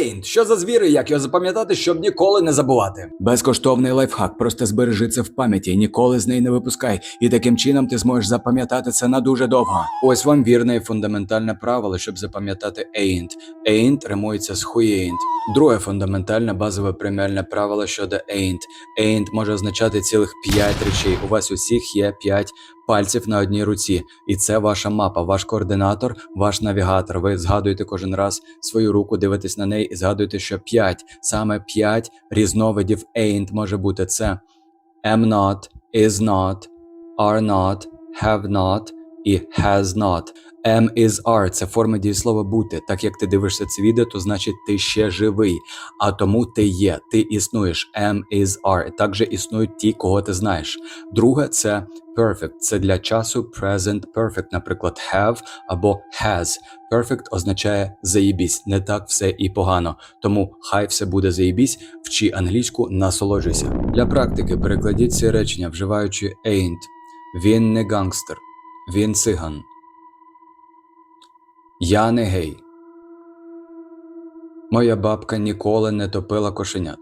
ain't. Що за звіри, як його запам'ятати, щоб ніколи не забувати? Безкоштовний лайфхак, просто збережи це в пам'яті, ніколи з неї не випускай, і таким чином ти зможеш запам'ятати це на дуже довго. Ось вам вірне і фундаментальне правило, щоб запам'ятати ain't. Ain't римується з ain't. Друге фундаментальне базове преміальне правило щодо ain't. Ain't може означати цілих 5 речей. У вас усіх є 5 пальців на одній руці, і це ваша мапа, ваш координатор, ваш навігатор. Ви згадуєте кожен раз свою руку, дивитесь на неї і згадуєте, що 5, саме 5 різновидів ain't може бути це am not, is not, are not, have not і has not. Am is are – це форма дієслова бути. Так як ти дивишся це відео, то значить ти ще живий, а тому ти є, ти існуєш. Am is are. Також існують ті, кого ти знаєш. Друге це perfect. Це для часу present perfect, наприклад, have або has. Perfect означає заєбісь, не так все і погано. Тому хай все буде заєбісь, вчи англійську, насолоджуйся. Для практики перекладіть ці речення, вживаючи ain't. Він не гангстер, він циган. Я не гей. Моя бабка ніколи не топила кошенят.